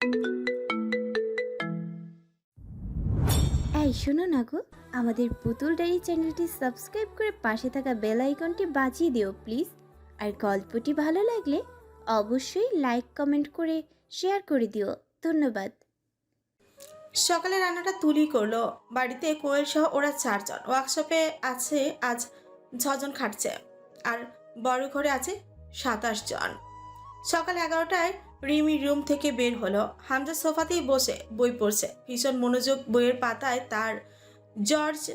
এই, শোনো না গো। আমাদের পুতুল ডায়েরি চ্যানেলটি সাবস্ক্রাইব করে পাশে থাকা বেল আইকনটি বাজিয়ে দিও, প্লিজ। আর গল্পটি ভালো লাগলে অবশ্যই লাইক, কমেন্ট করে শেয়ার করে দিও। ধন্যবাদ। সকালে রান্নাটা তুলি করল। বাড়িতে কোয়েল সহ ওরা চারজন। ওয়ার্কশপে আছে আজ ছজন খাটছে। আর বড় ঘরে আছে সাতাশ জন। সকাল এগারোটায় রিমি রুম থেকে বের হলো। হামজা সোফাতেই বসে, বই পড়ছে। ভীষণ মনোযোগ বইয়ের পাতায় তার জর্জ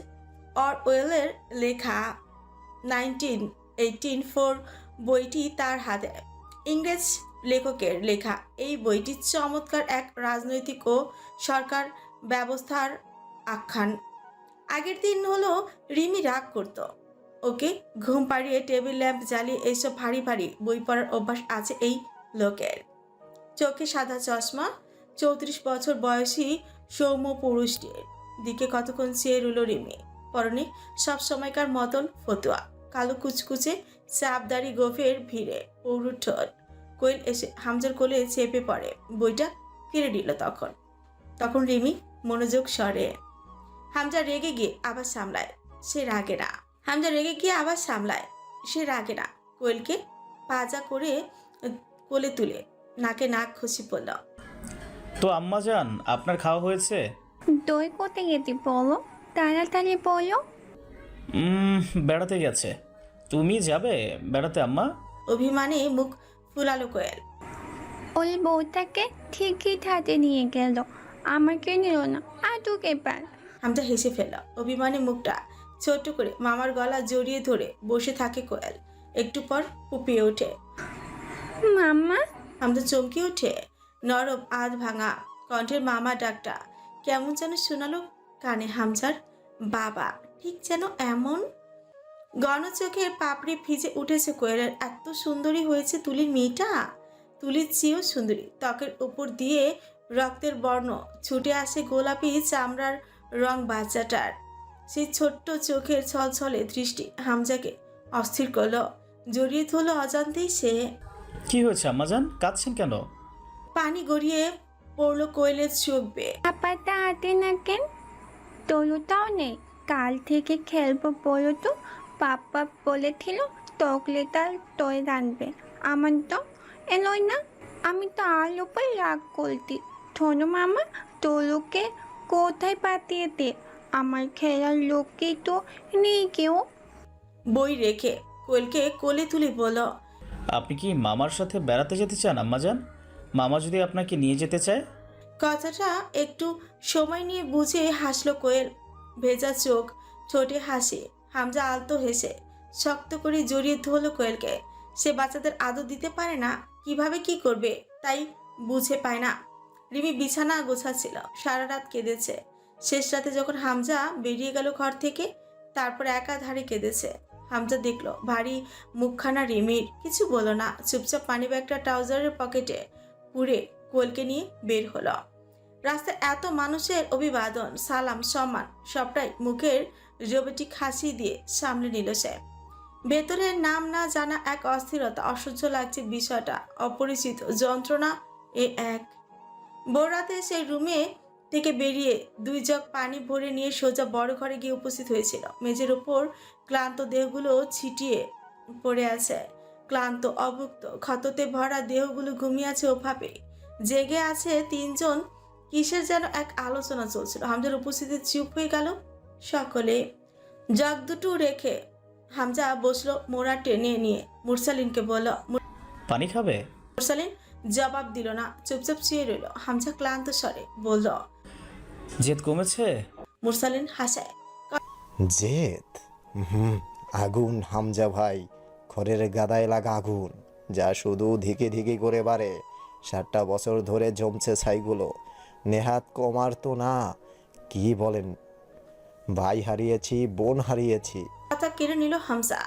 অর ওয়েলের লেখা নাইনটিন এইটিন ফোর বইটি তার হাতে। ইংরেজ লেখকের লেখা। এই বইটি চমৎকার এক রাজনৈতিক ও সরকার ব্যবস্থার আখ্যান। আগের দিন হলো রিমি রাগ করত। ওকে ঘুম পাড়িয়ে টেবিল ল্যাম্প জ্বালিয়ে এইসব ভারী ভারী বই পড়ার অভ্যাস আছে এই লোকের। চোখে সাদা চশমা, চৌত্রিশ বছর বয়সী সৌম্য পুরুষটির। দিকে কতক্ষণ চেয়ে রইল রিমি। পরনে সব সময়কার মতন ফতুয়া। কালো কুচকুচে চাপদারি গোফের ভিড়ে পৌরুর ঠোঁট। কোয়েল এসে হামজার কোলে চেপে পড়ে। বইটা ফিরে দিল তখন। তখন রিমি মনোযোগ সরে। হামজা রেগে গিয়ে আবার সামলায়। সে রাগে না। হামজা রেগে গিয়ে আবার সামলায়। সে রাগে না। কোয়েলকে পাজা করে কোলে তুলে। নাকে নাক খুশি পড়ল। তো আম্মা যান আপনার খাওয়া হয়েছে? তুই কোথায় গেছি বলো? তাড়াতাড়ি বলো। উম, বেড়াতে গেছে। তুমি যাবে বেড়াতে আম্মা? অভিমানে মুখ ফুলালো কোয়েল। ওই বউটাকে ঠিকই হাতে নিয়ে গেল। আমাকে নিল না আর তোকে পার? হামজা হেসে ফেলল। অভিমানে মুখটা ছোট করে মামার গলা জড়িয়ে ধরে বসে থাকে কোয়েল। একটু পর পুপিয়ে ওঠে। মাম্মা হামজা চমকে ওঠে। নরম, আধ ভাঙা, কণ্ঠের মামা ডাকটা। কেমন যেন শোনালো কানে হামজার বাবা, ঠিক যেন এমন? গণ চোখের পাপড়ি ভিজে উঠেছে কোয়েলের। এত সুন্দরী হয়েছে তুলির মেয়েটা। তুলির চেয়েও সুন্দরী। ত্বকের উপর দিয়ে রক্তের বর্ণ ছুটে আসে গোলাপি চামড়ার রং বাচ্চাটার। সেই ছোট্ট চোখের ছলছলে দৃষ্টি হামজাকে অস্থির করল। জড়িয়ে ধরলো অজান্তেই সে। কি হয়েছে আম্মা যান কাঁদছেন কেন? পানি গড়িয়ে পড়ল কোয়েলের চোখ। বেয়ে পাপাটা হাতে না কেন? তলুটাও নেই। কাল থেকে খেলব বলো তো? পাপা বলেছিল তকলেটা তয় রানবে আমার তো এলোই না। আমি তো আল উপর রাগ করতি থনু মামা তলুকে কোথায় পাতিয়ে দে? আমার খেলার লোককেই তো নেই কেউ। বই রেখে কোয়েলকে কোলে তুলে বলল আপনি কি মামার সাথে বেড়াতে যেতে চান আম্মা যান মামা যদি আপনাকে নিয়ে যেতে চায়? কথাটা একটু সময় নিয়ে বুঝে হাসলো কোয়েল। ভেজা চোখ, ঠোঁটে হাসি, হামজা আলতো হেসে শক্ত করে জড়িয়ে ধরলো কোয়েলকে। সে বাচ্চাদের আদর দিতে পারে না, কীভাবে কি করবে তাই বুঝে পায় না। রিমি বিছানা গোছাচ্ছিল, সারা রাত কেঁদেছে। শেষ রাতে যখন হামজা বেরিয়ে গেল ঘর থেকে, তারপর একাধারে কেঁদেছে। হামজা দেখল, ভারী মুখখানা রিমির। কিছু বলো না, চুপচাপ পানি ব্যাগটা ট্রাউজারের পকেটে পুরে কোলকে নিয়ে বের হলো। রাস্তায় এত মানুষের অভিবাদন, সালাম, সম্মান, সবটাই মুখের রোবেটিক হাসি দিয়ে সামলে নিল সে। ভেতরের নাম না জানা এক অস্থিরতা, অসহ্য লাগছে বিষয়টা, অপরিচিত যন্ত্রণা এ এক। বোরাতে সেই রুমে থেকে বেরিয়ে দুই জগ পানি ভরে নিয়ে সোজা বড় ঘরে গিয়ে উপস্থিত হয়েছিল। মেঝের ওপর ক্লান্ত দেহগুলো ছিটিয়ে পড়ে আছে। ক্লান্ত অভুক্ত ক্ষততে ভরা দেহগুলো ঘুমিয়ে আছে ওভাবে। জেগে আছে তিনজন। কিসের যেন এক আলোচনা চলছিল। হামজার উপস্থিতি চুপ হয়ে গেল সকলে। জগ দুটো রেখে হামজা বসল মোড়া টেনে নিয়ে। মুরসালিনকে বলল পানি খাবে? মুরসালিন জবাব দিল না চুপচাপ চেয়ে রইল। হামজা ক্লান্ত স্বরে বলল জেদ কমেছে? মুরসালিন হাসায় জেদ? হুম আগুন হামজা ভাই খড়ের গাদায় লাগা আগুন যা শুধু ধিকে ধিকে করে বাড়ে। ষাটটা বছর ধরে জমছে ছাইগুলো নেহাত কমার তো না কি বলেন? ভাই হারিয়েছি বোন হারিয়েছি। কথা কেড়ে নিল হামজা।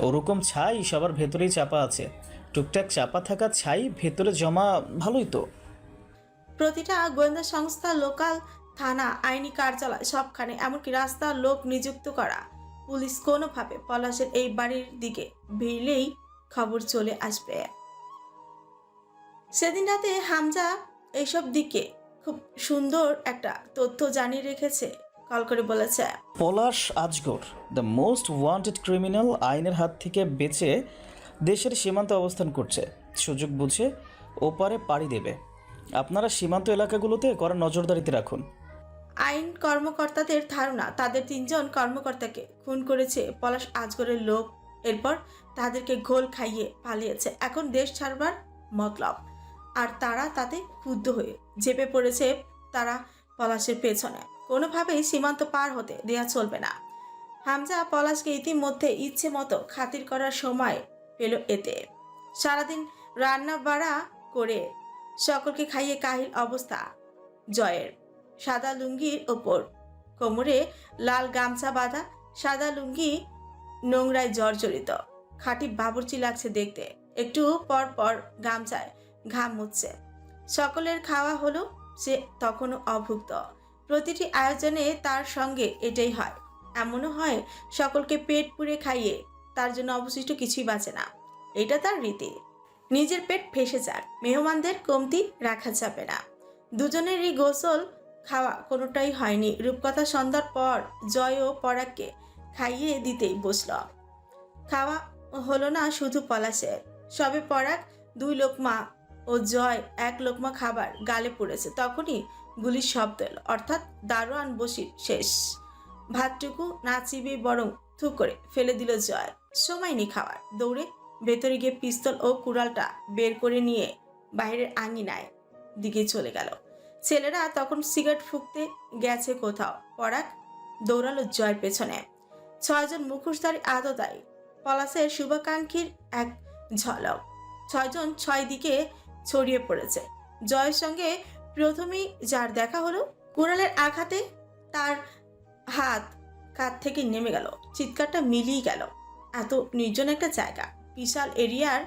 ওরকম ছাই সবার ভেতরেই চাপা আছে। টুকটাক চাপা থাকা ছাই ভেতরে জমা ভালোই তো। প্রতিটা গোয়েন্দা সংস্থা লোকাল থানা, আইনি কার্যালয় সবখানে, এমনকি রাস্তার লোক নিযুক্ত করা। পুলিশ কোনোভাবে পলাশের এই বাড়ির দিকে ভিড়লেই খবর চলে আসবে। সেদিন রাতে হামজা এইসব দিকে খুব সুন্দর একটা তথ্য জানিয়ে রেখেছে, কল করে বলেছে। Palash Asgar the most wanted criminal আইনের হাত থেকে বেঁচে দেশের সীমান্তে অবস্থান করছে। সুযোগ বুঝে ওপারে পাড়ি দেবে। আপনারা সীমান্ত এলাকাগুলোতে করা নজরদারিতে রাখুন। আইন কর্মকর্তাদের ধারণা, তাদের তিনজন কর্মকর্তাকে খুন করেছে পলাশ আজগরের লোক। এরপর তাদেরকে ঘোল খাইয়ে পালিয়েছে। এখন দেশ ছাড়বার মতলব। আর তারা তাতে ক্ষুব্ধ হয়ে চেপে পড়েছে তারা পলাশের পেছনে। কোনোভাবেই সীমান্ত পার হতে দেয়া চলবে না। হামজা পলাশকে ইতিমধ্যে ইচ্ছে মতো খাতির করার সময় পেল এতে। সারাদিন রান্না বাড়া করে সকলকে খাইয়ে কাহিল অবস্থা জয়ের। সাদা লুঙ্গির ওপর। কোমরে লাল গামছা বাঁধা সাদা লুঙ্গি নোংরায় জর্জরিত। খাঁটি বাবুর্চি লাগছে দেখতে। একটু পর পর গামছায় ঘাম মুছছে। সকলের খাওয়া হলো সে তখনও অভুক্ত। প্রতিটি আয়োজনে তার সঙ্গে এটাই হয়। এমনও হয় সকলকে পেট পুড়ে খাইয়ে তার জন্য অবশিষ্ট কিছুই বাঁচে না। এটা তার রীতি। নিজের পেট ফেসে যাক। মেহমানদের কমতি রাখা যাবে না। দুজনেরই গোসল খাওয়া কোনোটাই হয়নি। রূপকথা সন্ধ্যার পর জয় ও পরাগকে খাইয়ে দিতেই বসল। খাওয়া হলো না শুধু পলাশের সবে পরাগ, দুই লোকমা ও জয়, এক লোকমা খাবার গালে পড়েছে। তখনই গুলির শব্দ এলো। অর্থাৎ দারোয়ান বসির শেষ। ভাতটুকু না চিবিয়ে বরং থু করে ফেলে দিল জয়। সময় নেই খাওয়ার। দৌড়ে ভেতরে গিয়ে পিস্তল ও কুড়ালটা বের করে নিয়ে বাইরের আঙিনায় দিকে চলে গেল। ছেলেরা তখন সিগারেট ফুঁকতে গেছে কোথাও। পরাগ দৌড়ালো জয়ের পেছনে। ছয়জন মুখোশধারী আততায়ী পলাশের শুভাকাঙ্ক্ষীর এক ঝলক। ছয়জন ছয় দিকে ছড়িয়ে পড়েছে। জয়ের সঙ্গে প্রথমেই যার দেখা হলো, কুড়ালের আঘাতে তার হাত কাত থেকে নেমে গেল। চিৎকারটা মিলিয়ে গেল। এত নির্জন একটা জায়গা। বিশাল এরিয়ার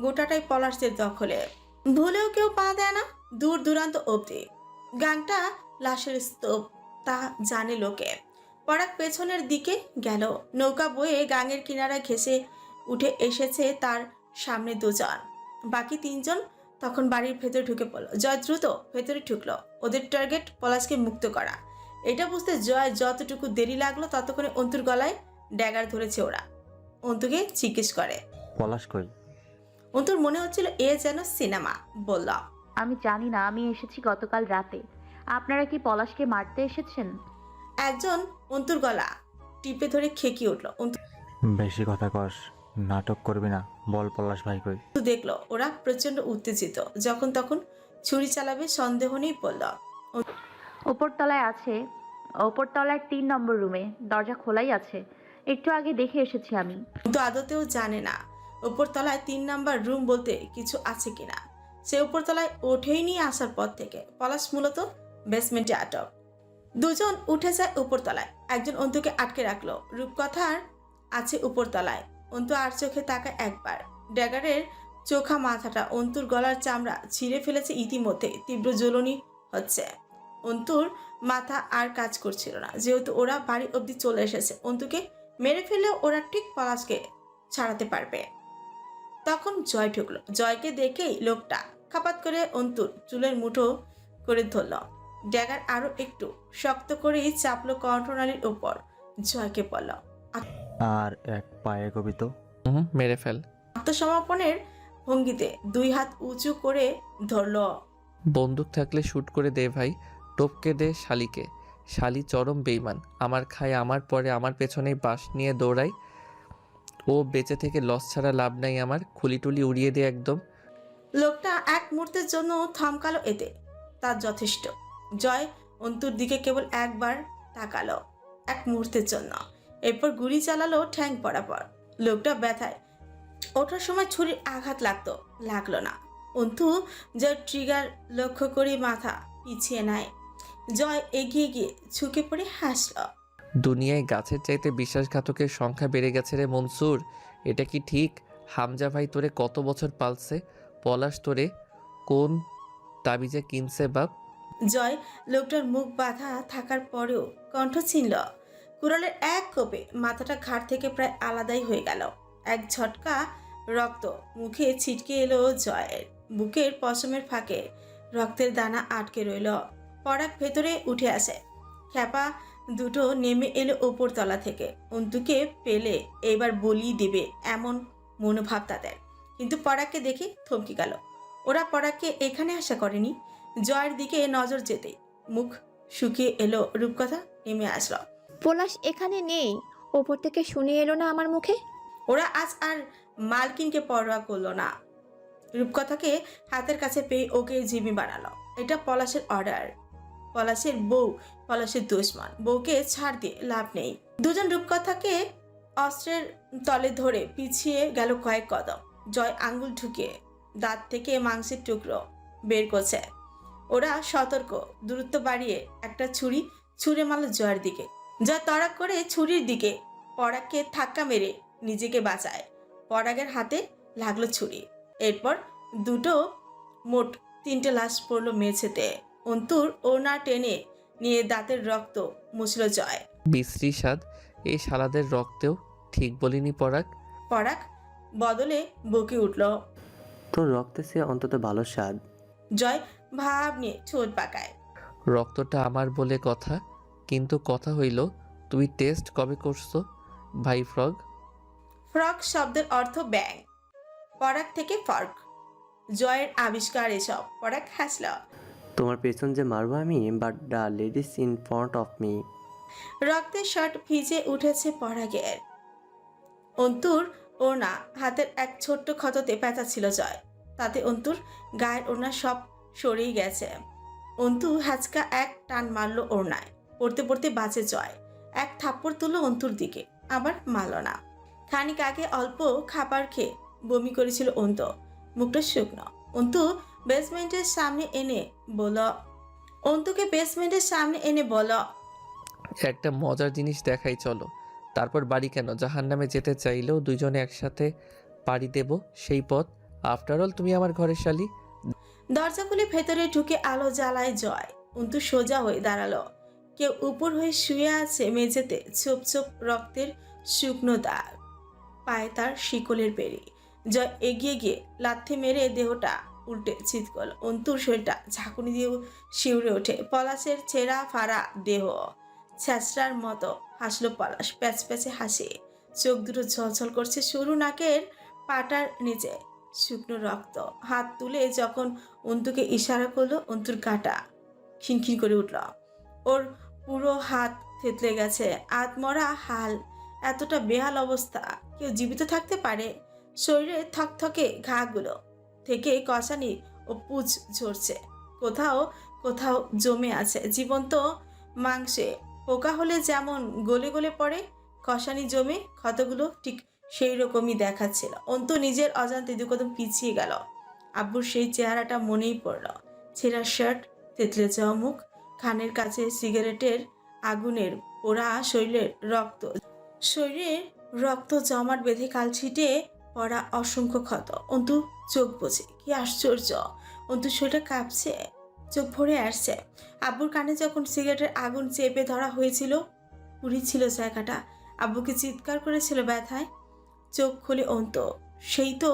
গোটাটাই পলাশদের দখলে। ভুলেও কেউ পা দেয় না। দূর দূরান্ত অবধি। গাংটা লাশের স্তূপ তা জানে লোকে। পরাগ পেছনের দিকে গেল। নৌকা বয়ে গাঙের কিনারা ঘেসে উঠে এসেছে তার সামনে দুজন। বাকি তিনজন তখন বাড়ির ভেতরে ঢুকে পড়ল। জয় দ্রুত ভেতরে ঢুকলো। ওদের টার্গেট পলাশকে মুক্ত করা। এটা বুঝতে জয় যতটুকু দেরি লাগল ততক্ষণে অন্তুর গলায় ড্যাগার ধরেছে ওরা। অন্তুকে জিজ্ঞেস করে পলাশ কই? অন্তুর মনে হচ্ছিল এ যেন সিনেমা বলল। আমি জানি না আমি এসেছি গতকাল রাতে। আপনারা কি পলাশকে মারতে এসেছেন? একজন অন্তুর গলা টিপে ধরে খেকি উঠল। অন্তু বেশি কথা কস নাটক করবি না বল পলাশ ভাই কই। দেখল ওরা প্রচণ্ড উত্তেজিত। যখন তখন ছুরি চালাবে সন্দেহ নেই বলল ওপরতলায় আছে ওপরতলার তিন নম্বর রুমে দরজা খোলাই আছে একটু আগে দেখে এসেছি আমি। কিন্তু আদতেও জানে না উপরতলায় তিন নাম্বার রুম বলতে কিছু আছে কিনা। সে উপরতলায় ওঠেই নিয়ে আসার পর থেকে পলাশ মূলত বেসমেন্টে আটক। দুজন উঠে যায় উপরতলায়। একজন অন্তুকে আটকে রাখল। রূপকথার আছে উপরতলায়। অন্তু আর চোখে তাকায় একবার। ড্যাগারের চোখা মাথাটা অন্তুর গলার চামড়া ছিঁড়ে ফেলেছে ইতিমধ্যে। তীব্র জ্বলনি হচ্ছে। অন্তুর মাথা আর কাজ করছিল না। যেহেতু ওরা বাড়ি অবধি চলে এসেছে, অন্তুকে মেরে ফেললেও ওরা ঠিক পলাশকে ছাড়াতে পারবে। তখন জয় ঢুকলো জয়কে দেখেই লোকটা খাপাত করে অন্তুর চুলের মুঠো করে ধরল। ড্যাগার আরও একটু শক্ত করেই চাপলো কণ্ঠনালীর ওপর। জয়কে বলল আর এক পায়ে কবি তো। হুম মেরে ফেল। আত্মসমর্পণের ভঙ্গিতে দুই হাত উঁচু করে ধরল বন্দুক থাকলে শ্যুট করে দে ভাই টপকে দে শালিকে। শালি চরম বেইমান আমার খায় আমার পরে আমার পেছনেই বাস নিয়ে দৌড়াই ও বেঁচে থেকে লস ছাড়া লাভ নাই আমার খুলি টুলি উড়িয়ে দে একদম। লোকটা এক মুহূর্তের জন্য থমকালো এতে। তার যথেষ্ট। জয় অন্তুর দিকে কেবল একবার তাকালো, এক মুহূর্তের জন্য। এরপর গুলি চালালো ঠ্যাং পরাপর। লোকটা ব্যথায় ওঠার সময় ছুরির আঘাত লাগতো, লাগল না। অন্তু জয় ট্রিগার লক্ষ্য করে মাথা পিছিয়ে নেয়। জয় এগিয়ে গিয়ে ঝুঁকে পড়ে হাসল। দুনিয়ায় গাছের চাইতে বিশ্বাসঘাতকের সংখ্যা বেড়ে গেছে রে মনসুর। এটা কি ঠিক? হামজা ভাই তোরে কত বছর পালছে? পলাশ তোরে কোন তাবিজে কিনছে বাপ? জয় লোকটার মুখ বাঁধা থাকার পরেও কণ্ঠ ছিনল। কুড়ালের এক কোপে মাথাটা ঘাট থেকে প্রায় আলাদাই হয়ে গেল। এক ঝটকা রক্ত মুখে ছিটকে এলো জয়ের। বুকের পশমের ফাঁকে রক্তের দানা আটকে রইল। পরাগ ভেতরে উঠে আসে। খ্যাপা দুটো নেমে এলো ওপর তলা থেকে। অন্তুকে পেলে এবার বলি দেবে এমন মনোভাব তাদের। কিন্তু পরাগকে দেখে থমকে গেল। ওরা পরাগকে এখানে আশা করেনি। জয়ের দিকে নজর যেতে মুখ শুকিয়ে এলো রূপকথা নেমে আসলো। পলাশ এখানে নেই। ওপর থেকে শুনে এলো না আমার মুখে? ওরা আজ আর মালকিনকে পরোয়া করল না। রূপকথাকে হাতের কাছে পেয়ে ওকে জিমি বানালো। এটা পলাশের অর্ডার। পলাশের বউ পলাশের দুশ্মন। বউকে ছাড় দিয়ে লাভ নেই। দুজন রূপকথাকে অস্ত্রের তলে ধরে পিছিয়ে গেল কয়েক কদম। জয় আঙ্গুল ঢুকিয়ে দাঁত থেকে মাংসের টুকরো বের করছে। ওরা সতর্ক দূরত্ব বাড়িয়ে একটা ছুরি ছুঁড়ে মারল জয়ের দিকে। জয় তড়াক করে ছুরির দিকে পরাগকে ধাক্কা মেরে নিজেকে বাঁচায়। পরাগের হাতে লাগল ছুরি। এরপর দুটো মোট তিনটে লাশ পড়ল মেঝেতে। অন্তুর ওনা টেনে নিয়ে দাঁতের রক্ত মুছল জয়। বিশ্রী স্বাদ এই শালাদের রক্তেও ঠিক বলিনি পরাগ। পরাগ বদলে বকে উঠল। তোর রক্তে সে অন্তত ভালো স্বাদ। জয় ভাব নিয়ে ছোট পাকায়। রক্তটা আমার বলে কথা কিন্তু কথা হইল তুই টেস্ট কবে করছ? ভাই ফ্রগ? ফ্রক শব্দের অর্থ ব্যাং পরাগ থেকে ফর্ক। জয়ের আবিষ্কার এসব। পরাগ হাসল। তোমার পেছন যে মারবো আমি but the ladies in front of me রক্তের শার্ট ভিজে উঠেছে পরাগের। অন্তুর ওনা হাতের এক ছোট্ট ক্ষততে প্যাঁচা ছিল জয়। তাতে অন্তুর গায়ের ওড়না সব সরেই গেছে। অন্তু হ্যাচকা এক টান মারল ওড়নায়। পড়তে পড়তে বাঁচে জয়। এক থাপ্পড় তুলো অন্তুর দিকে, আবার মারল না। খানিক আগে অল্প খাবার খেয়ে বমি করেছিল অন্ত। মুখটা শুকনো। অন্তু বেসমেন্টের সামনে এনে বল অন্তুকে বেসমেন্টের সামনে এনে বল। একটা মজার জিনিস দেখাই চলো। তারপর বাড়ি কেন? জাহান নামে যেতে চাইলেও দুজনে একসাথে পাড়ি দেব, সেই পথ। আফটার অল তুমি আমার ঘরের শালি। দরজা খুলে ভেতরে ঢুকে আলো জ্বালায় জয়। অন্তু সোজা হয়ে দাঁড়াল। কেউ উপর হয়ে শুয়ে আছে মেঝেতে ছোপ ছোপ রক্তের শুকনো দাগ। পায়ে তার শিকলের বেরি জয় এগিয়ে গিয়ে লাথি মেরে দেহটা উল্টে চিত অন্তুর শরীরটা ঝাঁকুনি দিয়ে শিউরে ওঠে। পলাশের ছেঁড়া ফাড়া দেহ। ছ্যাঁচড়ার মতো হাসলো পলাশ প্যাচ প্যাচে হাসি। চোখ দুটো ঝলঝল করছে সরু নাকের পাটার নিচে। শুকনো রক্ত। হাত তুলে যখন অন্তুকে ইশারা করল, অন্তুর কাটা খিনখিন করে উঠল। ওর পুরো হাত থেতলে গেছে আত্মরা হাল। এতটা বেহাল অবস্থা। কেউ জীবিত থাকতে পারে? শরীরে থকথকে ঘাগুলো থেকে কষানি ও পুজ ঝরছে। কোথাও কোথাও জমে আছে। জীবন্ত মাংসে পোকা হলে যেমন গলে গলে পড়ে, কষানি জমে ক্ষতগুলো ঠিক সেই রকমই দেখাচ্ছিল। অন্তু নিজের অজান্তে দু কদম পিছিয়ে গেল। আব্বুর সেই চেহারাটা মনেই পড়ল। ছেঁড়া শার্ট, তেতলে যাওয়া মুখ খানের কাছে সিগারেটের আগুনের পোড়া শরীরের রক্ত। শরীরে রক্ত জমাট বেঁধে কাল ছিটে পড়া অসংখ্য ক্ষত। অন্তু চোখ বোঝে কি আশ্চর্য। অন্তু শরীরটা কাঁপছে। চোখ ভরে আসছে। আব্বুর কানে যখন সিগারেটের আগুন চেপে ধরা হয়েছিল ছিল জায়গাটা। আব্বুকে চিৎকার করেছিল ব্যথায়। চোখ খুলে অন্ত, সেই তো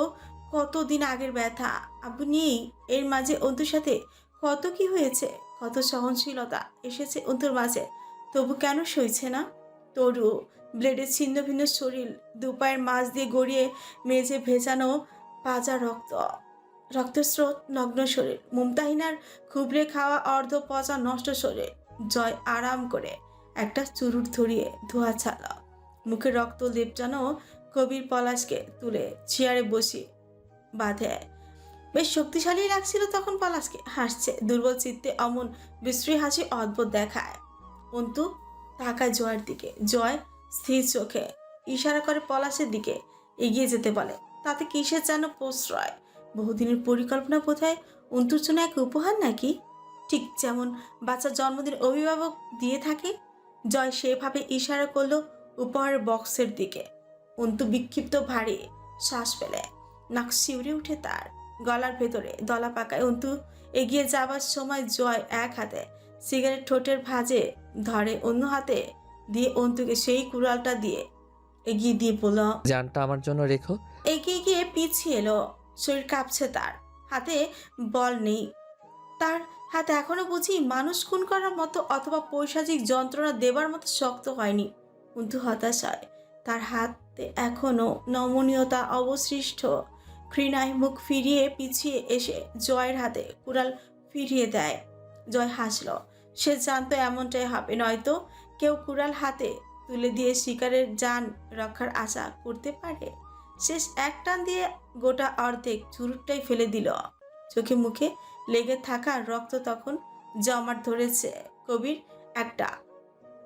কতদিন আগের ব্যথা। আব্বু নেই এর মাঝে অন্তুর সাথে, কত কি হয়েছে? কত সহনশীলতা এসেছে অন্তুর মাঝে। তবু কেন সইছে না? তরু, ব্লেডের ছিন্ন ভিন্ন শরীর, দুপায়ের মাছ দিয়ে গড়িয়ে মেঝে ভেজানো পাজা রক্ত। রক্তস্রোত নগ্ন শরীর। মুমতাহিনার খুবড়ে খাওয়া অর্ধ পচা নষ্ট শরীর। জয় আরাম করে একটা চুরুট ধরিয়ে ধোয়া ছাড়া মুখে রক্ত লেপটানো কবির পলাশকে তুলে চেয়ারে বসি বাঁধে। বেশ শক্তিশালী লাগছিল তখন পলাশকে। হাসছে। দুর্বল চিত্তে অমন বিশ্রী হাসি অদ্ভুত দেখায়। অন্তু তাকায় জয়ের দিকে। জয় স্থির চোখে ইশারা করে পলাশের দিকে এগিয়ে যেতে বলে। তাতে কিসের যেন প্রশ্রয়? বহুদিনের পরিকল্পনা বোধহয় অন্তুর জন্য এক উপহার নাকি? ঠিক যেমন বাচ্চার জন্মদিন অভিভাবক দিয়ে থাকে জয় সেভাবে ইশারা করল উপহারের বক্সের দিকে। অন্তু বিক্ষিপ্ত ভারী শ্বাস ফেলে নাক শিউরে উঠে তার গলার ভেতরে দলা পাকায়। অন্তু এগিয়ে যাবার সময় জয় এক হাতে সিগারেট ঠোঁটের ভাঁজে ধরে অন্য হাতে দিয়ে অন্তুকে সেই কুড়ালটা দিয়ে এগিয়ে দিয়ে বলল জানটা আমার জন্য রেখো। এগিয়ে গিয়ে পিছিয়ে এলো। শরীর কাঁপছে তার। হাতে বল নেই। তার হাত এখনও বুঝি মানুষ খুন করার মতো অথবা পৈশাচিক যন্ত্রণা দেবার মতো শক্ত হয়নি। কিন্তু হতাশ হয় তার হাতে এখনও নমনীয়তা অবশিষ্ট। ঘৃণায় মুখ ফিরিয়ে পিছিয়ে এসে জয়ের হাতে কুড়াল ফিরিয়ে দেয়। জয় হাসল, সে জানতো এমনটাই হবে, নয়তো কেউ কুড়াল হাতে তুলে দিয়ে শিকারের যান রক্ষার আশা করতে পারে? শেষ এক টান দিয়ে গোটা অর্ধেক চুরুটটাই ফেলে দিল। চোখে মুখে লেগে থাকা রক্ত তখন জমাট ধরেছে কবির একটা।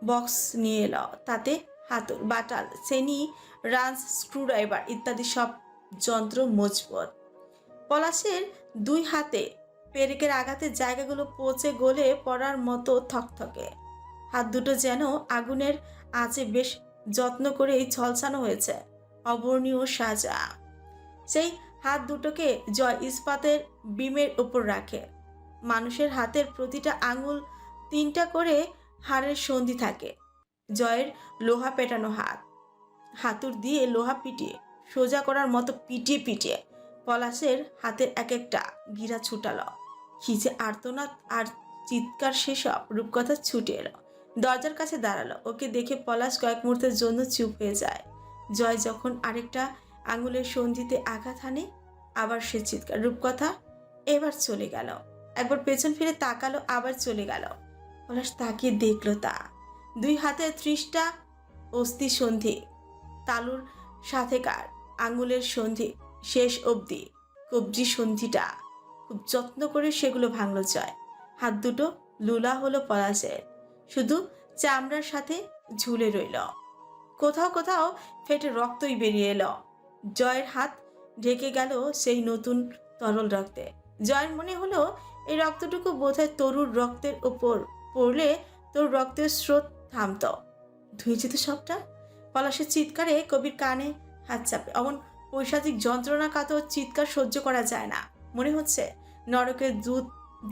বক্স নিয়ে এলো, তাতে হাতুর বাটাল সেনি রান্স, স্ক্রুড্রাইভার ইত্যাদি সব যন্ত্র মজবুত। পলাশের দুই হাতে পেরেকের আঘাতের জায়গাগুলো পচে গলে পড়ার মতো থকথকে। হাত দুটো যেন আগুনের আঁচে বেশ যত্ন করেই ছলছানো হয়েছে। অবর্ণীয় সাজা। সেই হাত দুটোকে জয় ইস্পাতের বিমের উপর রাখে। মানুষের হাতের প্রতিটা আঙুল তিনটা করে হাড়ের সন্ধি থাকে। জয়ের লোহা পেটানো হাত। হাতুর দিয়ে লোহা পিটিয়ে, সোজা করার মতো পিটিয়ে পিটিয়ে পলাশের হাতের এক একটা গিরা ছুটাল। খিচে আর্তনাদ আর চিৎকার সেসব রূপকথা ছুটে এলো। দরজার কাছে দাঁড়াল। ওকে দেখে পলাশ কয়েক মুহূর্তের জন্য চুপ হয়ে যায়। জয় যখন আরেকটা আঙুলের সন্ধিতে আঘাত হানে, আবার সে চিৎকার, রূপকথা এবার চলে গেল। একবার পেছন ফিরে তাকালো, আবার চলে গেল। পলাশ তাকিয়ে দেখল তা। দুই হাতে ত্রিশটা অস্থি সন্ধি, তালুর সাথেকার আঙুলের সন্ধি, শেষ অবধি, কবজি সন্ধিটা। খুব যত্ন করে সেগুলো ভাঙল জয়। হাত দুটো লুলা হলো পলাশের। শুধু চামড়ার সাথে ঝুলে রইল। কোথাও কোথাও ফেটে রক্তই বেরিয়ে এলো। জয়ের হাত ঢেকে গেল সেই নতুন তরল রক্তে। জয়ের মনে হলো এই রক্তটুকু বোধহয় তরুর রক্তের ওপর পড়লে তোর রক্তের স্রোত থামত। ধুয়ে তো সবটা। পলাশের চিৎকারে কবির কানে হাত চাপে। অমন পৈশাচিক যন্ত্রণা কাতর চিৎকার সহ্য করা যায় না। মনে হচ্ছে নরকের দুধ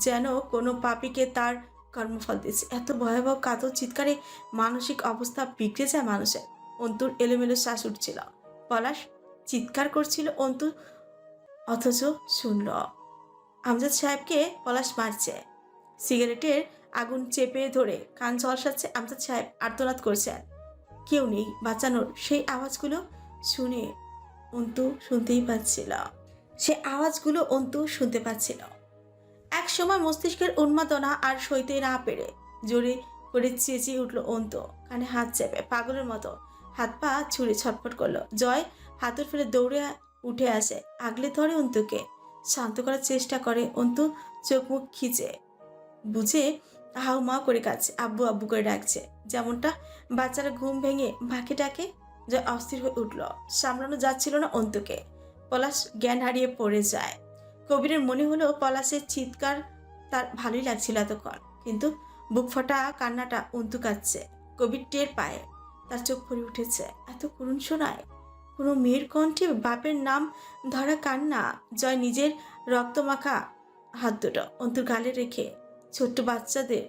যেন কোনো পাপিকে তার কর্মফল দিয়েছে। এত ভয়াবহ কাতর চিৎকারে মানসিক অবস্থা বিগড়ে যায় মানুষের। অন্তুর এলোমেলো শ্বাস উঠছিল। পলাশ চিৎকার করছিল অন্তু, অথচ শুনল আমজাদ সাহেবকে পলাশ মারছে। সিগারেটের আগুন চেপে ধরে কান ঝলসাচ্ছে আমজাদ সাহেব, আর্তনাদ করছেন। কেউ নেই বাঁচানোর সেই আওয়াজগুলো শুনে অন্তু শুনতেই পাচ্ছিল। সে আওয়াজগুলো অন্তু শুনতে পাচ্ছিল। এক সময় মস্তিষ্কের উন্মাদনা আর সইতে না পেরে জোরে করে চেঁচিয়ে উঠল অন্ত। কানে হাত চেপে, পাগলের মতো হাত পা ছুঁড়ে ছটফট করল। জয় হাতুর ফেলে দৌড়ে উঠে আসে। আগলে ধরে অন্তুকে। শান্ত করার চেষ্টা করে। অন্তু চোখ মুখ খিচে। বুঝে হাউ মা করে কাছে আব্বু আব্বু করে ডাকছে। যেমনটা বাচ্চারা ঘুম ভেঙে ভাকে ডাকে, জয় অস্থির হয়ে উঠল। সামলানো যাচ্ছিল না অন্তুকে। পলাশ জ্ঞান হারিয়ে পড়ে যায়। কবিরের মনে হলো পলাশের চিৎকার তার ভালোই লাগছিল এতক্ষণ। কিন্তু বুক ফাটা কান্নাটা অন্তু কাচ্ছে কবির টের পায়ে। তার চোখ ভরে উঠেছে। এত করুণ শোনায় কোনো মেয়ের কণ্ঠে বাপের নাম ধরা কান্না, জয় নিজের রক্তমাখা হাত দুটো অন্তর গালে রেখে ছোট্ট বাচ্চাদের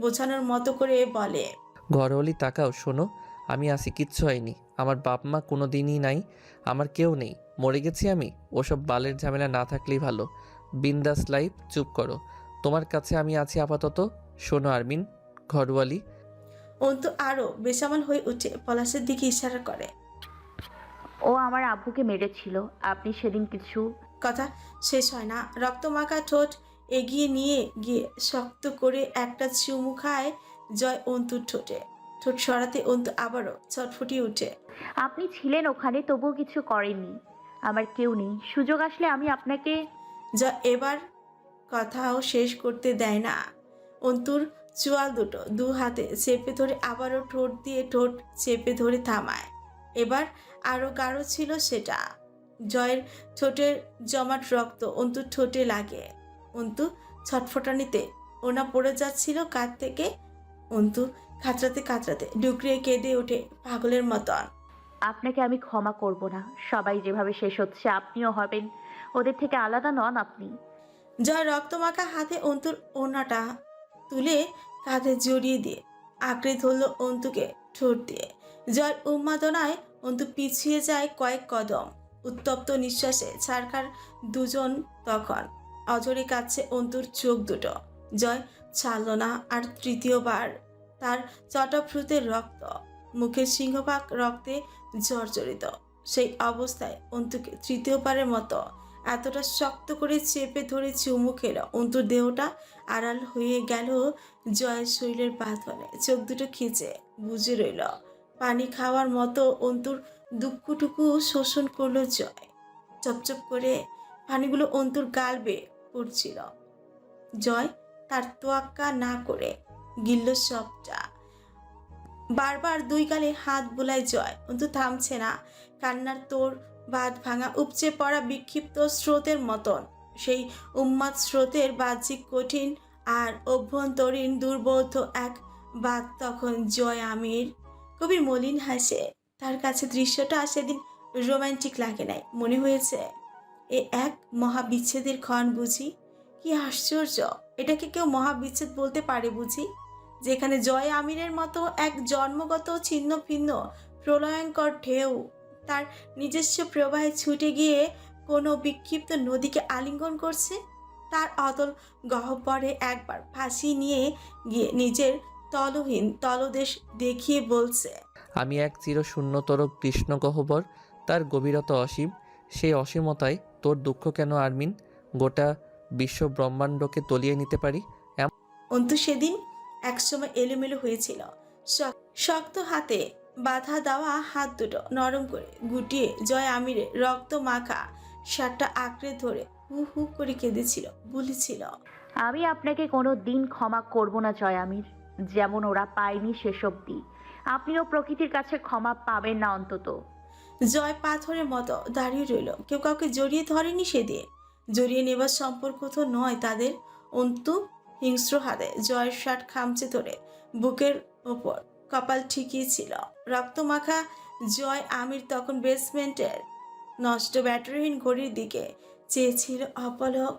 বোঝানোর মতো করে বলে ঘরওয়ালি তাকাও, শোনো, আমি আসি কিচ্ছু হয়নি। আমার বাপ মা কোনো দিনই নাই, আমার কেউ নেই। মরে গেছি আমি, ওসব বালের ঝামেলা না থাকলেই ভালো। বিন্দাস লাইফ, চুপ করো। তোমার কাছে আমি আছি আপাতত। শোনো আরমিন ঘরওয়ালি অন্তু আরও বেসামাল হয়ে উঠে পলাশের দিকে ইশারা করে। ও আমার আব্বুকে মেরেছিল আপনি সেদিন কিছু কথা শেষ হয় না। রক্তমাখা ঠোঁট এগিয়ে নিয়ে গিয়ে শক্ত করে একটা চুমু খায় জয় অন্তুর ঠোঁটে। ঠোঁট সরাতে অন্তু আবারও ছটফটিয়ে উঠে। আপনি ছিলেন ওখানে তবুও কিছু করেননি। আমার কেউ নেই। সুযোগ আসলে আমি আপনাকে জয় এবার কথাও শেষ করতে দেয় না। অন্তুর চোয়াল দুটো দু হাতে চেপে ধরে আবারও ঠোঁট দিয়ে ঠোঁট চেপে ধরে থামায়। এবার আরও গাঢ় ছিল সেটা। জয়ের ঠোঁটের জমাট রক্ত অন্তুর ঠোঁটে লাগে। অন্তু ছটফটানিতে ওনা পড়ে যাচ্ছিল কাঁধ থেকে। অন্তু কাতরাতে কাতরাতে ডুকরিয়ে কেঁদে ওঠে পাগলের মতন। আপনাকে আমি ক্ষমা করব না। সবাই যেভাবে শেষ হচ্ছে আপনিও হবেন। ওদের থেকে আলাদা নন আপনি। জয় রক্তমাখা হাতে অন্তুর ওনাটা তুলে কাঁধে জড়িয়ে দিয়ে আঁকড়ে ধরল অন্তুকে ঠোঁট দিয়ে। জয়ের উন্মাদনায় অন্তু পিছিয়ে যায় কয়েক কদম। উত্তপ্ত নিঃশ্বাসে ছাড়খার দুজন তখন। অজরে কাচ্ছে অন্তুর চোখ দুটো। জয় ছাড়ল না আর তৃতীয়বার তার চটফ্রুতের রক্ত। মুখের সিংহভাগ রক্তে জর্জরিত। সেই অবস্থায় অন্তুকে তৃতীয়বারের মতো এতটা শক্ত করে চেপে ধরে চুমু খেল অন্তুর দেহটা আড়াল হয়ে গেল জয়ের শরীরের বাঁধনে। চোখ দুটো খিচে, বুঝে রইল, পানি খাওয়ার মতো অন্তুর দুঃখটুকু শোষণ করল জয়। চপচপ করে পানিগুলো অন্তুর গাল বেয়ে পড়ছিল। জয় তার তোয়াক্কা না করে গিলল সবটা। বারবার দুই গালে হাত বোলায় জয়। অন্তু থামছে না, কান্নার তোর বাঁধ ভাঙা উপচে পড়া বিক্ষিপ্ত স্রোতের মতন। সেই উন্মাদ স্রোতের বাহ্যিক কঠিন আর অভ্যন্তরীণ দুর্বোধ্য এক বাঘ তখন জয় আমির। কবির মলিন হাসে, তার কাছে দৃশ্যটা সেদিন রোমান্টিক লাগে নাই, মনে হয়েছে। এ এক মহাবিচ্ছেদের ক্ষণ বুঝি। কি আশ্চর্য, এটাকে কেউ মহাবিচ্ছেদ বলতে পারে বুঝি? যেখানে জয় আমিরের মতো এক জন্মগত ছিন্ন ভিন্ন প্রলয়ঙ্কর ঢেউ তার নিজস্ব প্রবাহে ছুটে গিয়ে কোনো বিক্ষিপ্ত নদীকে আলিঙ্গন করছে? তার অতল গহ্বরে একবার ফাঁসি নিয়ে গিয়ে নিজের তলহীন তলদেশ দেখিয়ে বলছে আমি এক চির শূন্যতর কৃষ্ণ গহ্বর তার গভীরতা অসীম। সেই অসীমতায় তোর দুঃখ কেন আরমিন? গোটা বিশ্ব ব্রহ্মাণ্ডকে তলিয়ে নিতে পারি? অন্তু সেদিন একসময় এলোমেলো হয়েছিল। শক- শক্ত হাতে বাধা দেওয়া হাত দুটো নরম করে গুটিয়ে জয় আমিরে রক্ত মাখা শার্টটা আঁকড়ে ধরে হু হু করে কেঁদেছিল বলেছিল। আমি আপনাকে কোনো দিন ক্ষমা করব না জয় আমির। যেমন ওরা পায়নি সেসব দিই আপনিও প্রকৃতির কাছে ক্ষমা পাবেন না অন্তত। জয় পাথরের মতো দাঁড়িয়ে রইল। কেউ কাউকে জড়িয়ে ধরেনি সেদিন। জড়িয়ে নেবার সম্পর্ক তো নয় তাদের। অন্তু হিংস্র হাতে জয়ের শার্ট খামচে ধরে বুকের ওপর কপাল ঠিকই ছিল রক্তমাখা জয় আমির তখন বেসমেন্টের নষ্ট ব্যাটারিহীন ঘড়ির দিকে চেয়েছিল অপলক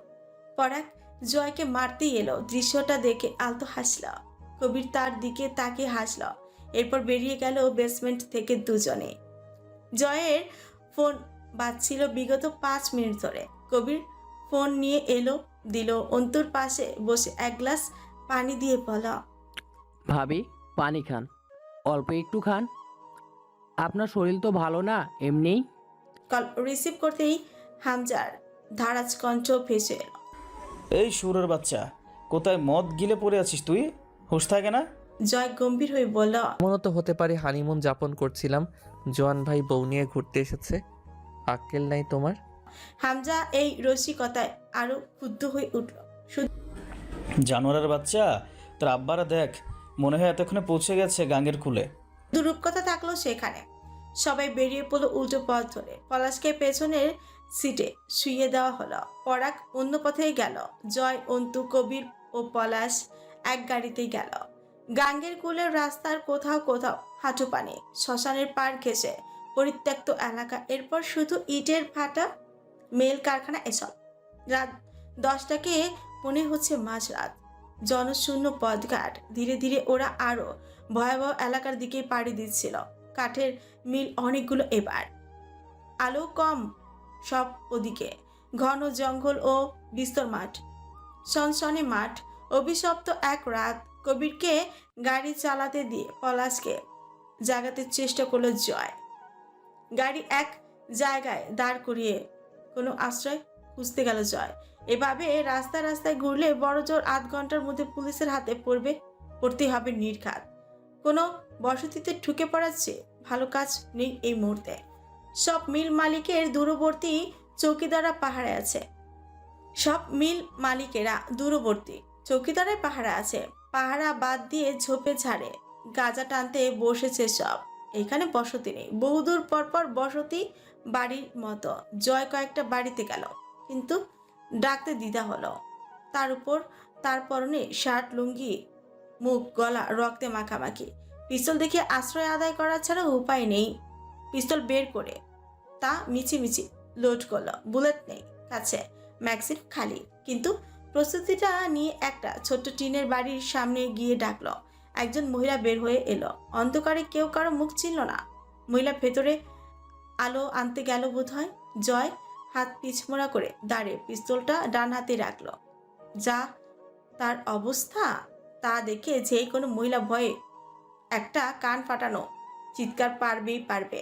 পরাগ জয়কে মারতেই এলো, দৃশ্যটা দেখে আলতো হাসল। কবির তার দিকে তাকে হাসল, এরপর বেরিয়ে গেল বেসমেন্ট থেকে দুজনে। জয়ের ফোন বাজছিল বিগত পাঁচ মিনিট ধরে। কবির ফোন নিয়ে এলো, দিল, অন্তুর পাশে বসে এক গ্লাস পানি দিয়ে বলা ভাবি, পানি খান, অল্প একটু খান। আপনার শরীর তো ভালো না এমনিই কল রিসিভ করতেই হামজার ধারাজ কণ্ঠ ভেসে এলো। এই সুরের বাচ্চা কোথায় মদ গিলে পড়ে আছিস তুই? হুঁশ থাকে না? জয় গম্ভীর হয়ে বলল এমনও তো হতে পারে হানিমুন যাপন করছিলাম জোয়ান ভাই বউ নিয়ে ঘুরতে এসেছে। আক্কেল নাই তোমার? হামজা এই রসিকতায় আরও ক্ষুব্ধ হয়ে উঠল। জানোয়ারের বাচ্চা তোর আব্বারা দেখ মনে হয় এতক্ষণে পৌঁছে গেছে গাঙ্গের কুলে। দুরূপকথা থাকল সেখানে। সবাই বেরিয়ে পড়ল উল্টো পথ ধরে। পলাশকে পেছনের সিটে শুইয়ে দেওয়া হলো। পরাগ অন্য পথেই গেল। জয়, অন্তু, কবির ও পলাশ এক গাড়িতেই গেল। গাঙ্গের কুলের রাস্তার কোথাও কোথাও হাঁটু পানি। শ্মশানের পার ঘেসে পরিত্যক্ত এলাকা। এরপর শুধু ইটের ফাটা মেল কারখানা এসব। রাত দশটাকে মনে হচ্ছে মাঝরাত। জনশূন্য পথঘাট। ধীরে ধীরে ওরা আরও ভয়াবহ এলাকার দিকে পাড়ি দিচ্ছিল। কাঠের মিল অনেকগুলো এবার। আলো কম সব ওদিকে, ঘন জঙ্গল ও বিস্তর মাঠ। সনসনে মাঠ, অভিশপ্ত এক রাত কবিরকে গাড়ি চালাতে দিয়ে পলাশকে জাগাতে চেষ্টা করল জয়। গাড়ি এক জায়গায় দাঁড় করিয়ে কোনো আশ্রয় খুঁজতে গেল জয়। এভাবে রাস্তা রাস্তায় ঘুরলে বড় জোর আধ ঘণ্টার মধ্যে পুলিশের হাতে পড়বে পড়তে হবে নির্ঘাত। কোনো বসতিতে ঢুকে পড়াচ্ছে ভালো কাজ নেই এই মুহূর্তে। সব মিল মালিকের দূরবর্তী চৌকিদারা পাহাড়ে আছে। সব মিল মালিকেরা দূরবর্তী চৌকিদারের পাহারা আছে। পাহারা বাদ দিয়ে ঝোপে ঝাড়ে, গাজা টানতে বসেছে সব। এখানে বসতি নেই। বহুদূর পরপর বসতি বাড়ির মতো। জয় কয়েকটা বাড়িতে গেল, কিন্তু ডাকতে দ্বিধা হলো। তার উপর তার পরনে শার্ট, লুঙ্গি মুখ, গলা, রক্তে মাখামাখি। পিস্তল দেখে আশ্রয় আদায় করা ছাড়া উপায় নেই। পিস্তল বের করে তা মিছিমিছি লোড করল। বুলেট নেই, কাছে। ম্যাগজিন খালি। কিন্তু প্রস্তুতিটা নিয়ে একটা ছোট্ট টিনের বাড়ির সামনে গিয়ে ডাকলো। একজন মহিলা বের হয়ে এলো। অন্ধকারে কেউ কারও মুখ চিনল না। মহিলা ভেতরে আলো আনতে গেল বোধ হয় জয় হাত পিছমোড়া করে দাঁড়িয়ে পিস্তলটা ডান হাতে রাখল। যা তার অবস্থা? তা দেখে যে কোনো মহিলা ভয়ে একটা কান ফাটানো চিৎকার পারবেই পারবে।